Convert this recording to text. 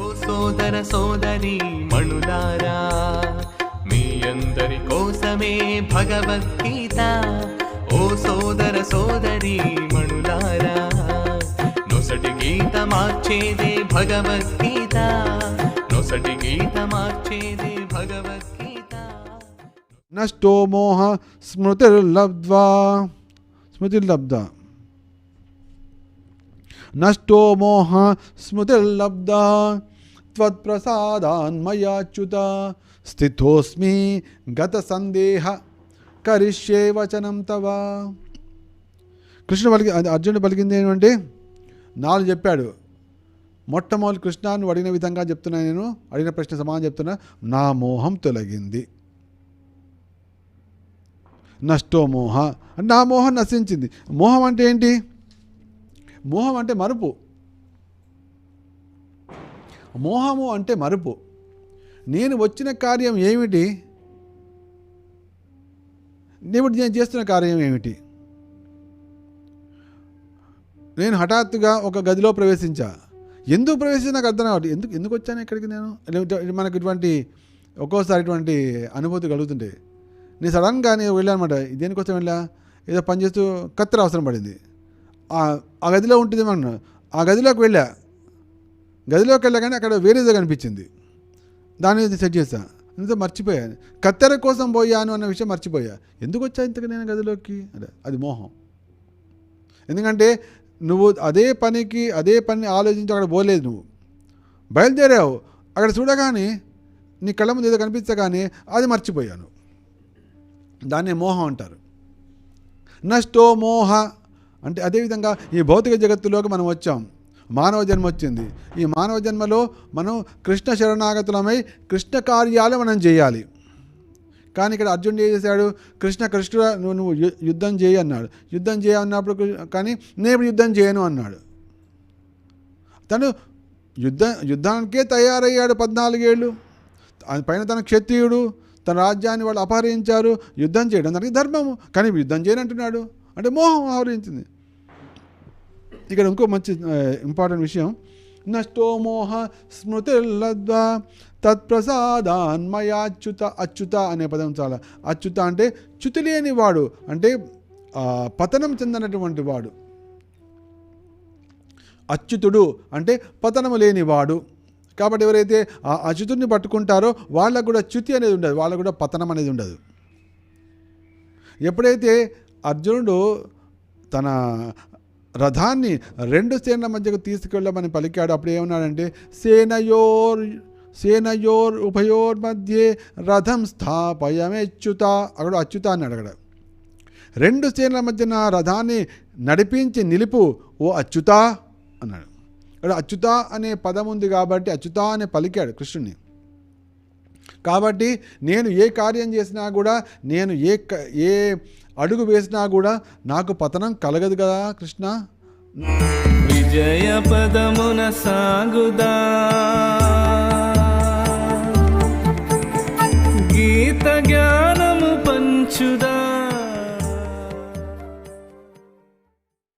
ఓ సోదర సోదరి మణులారా మీ అందరి కోసమే భగవద్గీత. ఓ సోదర సోదరి మణులారా నొసటి గీత మార్చేదే భగవద్గీత. నొసటి గీత మార్చేదే భగవద్గీత. నష్టో మోహ స్మృతిర్లబ్ధ్వా స్మృతిర్లబ్ధ. నష్టో మోహ స్మృతిర్లబ్ధ త్వత్ప్రసాదాన్మయాచ్యుత స్థితోస్మి గత సందేహ కరిష్యే వచనం తవ. కృష్ణ పలికి అది అర్జునుడు పలికింది ఏమంటే నాలుగు చెప్పాడు. మొట్టమొదటి కృష్ణ నువ్వు అడిగిన విధంగా చెప్తున్నా నేను అడిగిన ప్రశ్న సమాధానం చెప్తున్నా నా మోహం తొలగింది. నష్టో మోహ నా మోహం నశించింది. మోహం అంటే ఏంటి? మోహం అంటే మరుపు. మోహము అంటే మరుపు. నేను వచ్చిన కార్యం ఏమిటి? నేను నేను చేస్తున్న కార్యం ఏమిటి? నేను హఠాత్తుగా ఒక గదిలో ప్రవేశించా. ఎందుకు ప్రవేశించి నాకు అర్థం కావట్లేదు. ఎందుకు ఎందుకు వచ్చాను ఇక్కడికి నేను? మనకు ఇటువంటి ఒక్కోసారి ఇటువంటి అనుభూతి కలుగుతుంటే. నేను సడన్గా నేను వెళ్ళానమాట దేనికోసం వెళ్ళా? ఏదో పని చేస్తూ కత్తెర అవసరం పడింది. ఆ- గదిలో ఉంటుంది మనం ఆ గదిలోకి వెళ్ళా. గదిలోకి వెళ్ళా కానీ అక్కడ వేరేదో కనిపించింది. దాని సెట్ చేశా. ఇంత మర్చిపోయాను కత్తెర కోసం పోయాను అన్న విషయం మర్చిపోయా. ఎందుకు వచ్చా ఇంతకు నేను గదిలోకి? అదే అది మోహం. ఎందుకంటే నువ్వు అదే పనికి అదే పని ఆలోచించి అక్కడ పోలేదు నువ్వు. బయలుదేరావు. అక్కడ చూడగానే నీ కళ్ళ ముందు ఏదో కనిపించగానే అది మర్చిపోయాను. దాన్నే మోహం అంటారు. నష్టో మోహ అంటే అదేవిధంగా ఈ భౌతిక జగత్తులోకి మనం వచ్చాం. మానవ జన్మ వచ్చింది. ఈ మానవ జన్మలో మనం కృష్ణ శరణాగతులమై కృష్ణ కార్యాలు మనం చేయాలి. కానీ ఇక్కడ అర్జునుడు ఏం చేశాడు? కృష్ణ కృష్ణుడు నువ్వు నువ్వు యుద్ధం చేయి అన్నాడు. యుద్ధం చేయ అన్నప్పుడు కానీ నేను ఇప్పుడు యుద్ధం చేయను అన్నాడు. తను యుద్ధ యుద్ధానికే తయారయ్యాడు పద్నాలుగేళ్ళు. అది పైన తన క్షత్రియుడు తన రాజ్యాన్ని వాళ్ళు అపహరించారు. యుద్ధం చేయడం దానికి ధర్మము. కానీ యుద్ధం చేయనంటున్నాడు. అంటే మోహం ఆవరించింది. ఇక్కడ ఇంకో మంచి ఇంపార్టెంట్ విషయం. నష్టో మోహ స్మృతిర్లద్వా తత్ప్రసాదాన్మయాచ్యుత అచ్యుత అనే పదం చాలా. అచ్యుత అంటే చ్యుతి లేని వాడు అంటే పతనం చెందినటువంటి వాడు. అచ్యుతుడు అంటే పతనము లేనివాడు. కాబట్టి ఎవరైతే ఆ అచ్యుతుడిని పట్టుకుంటారో వాళ్ళకు కూడా చ్యుతి అనేది ఉండదు వాళ్ళకు కూడా పతనం అనేది ఉండదు. ఎప్పుడైతే అర్జునుడు తన రథాన్ని రెండు సేనల మధ్యకు తీసుకెళ్ళమని పలికాడు. అప్పుడు ఏమన్నాడంటే సేనయోర్ సేనయోర్ ఉభయోర్ మధ్యే రథం స్థాపయమేచ్యుత అక్కడ అచ్యుత అన్నాడు అక్కడ రెండు సేనల మధ్యన రథాన్ని నడిపించి నిలుపు ఓ అచ్యుత అన్నాడు. ఇక్కడ అచ్యుత అనే పదం ఉంది కాబట్టి అచ్యుత అనే పలికాడు కృష్ణుని కాబట్టి నేను ఏ కార్యం చేసినా కూడా నేను ఏ ఏ అడుగు వేసినా కూడా నాకు పతనం కలగదు కదా కృష్ణ? విజయ పదమున సాగుదా. గీత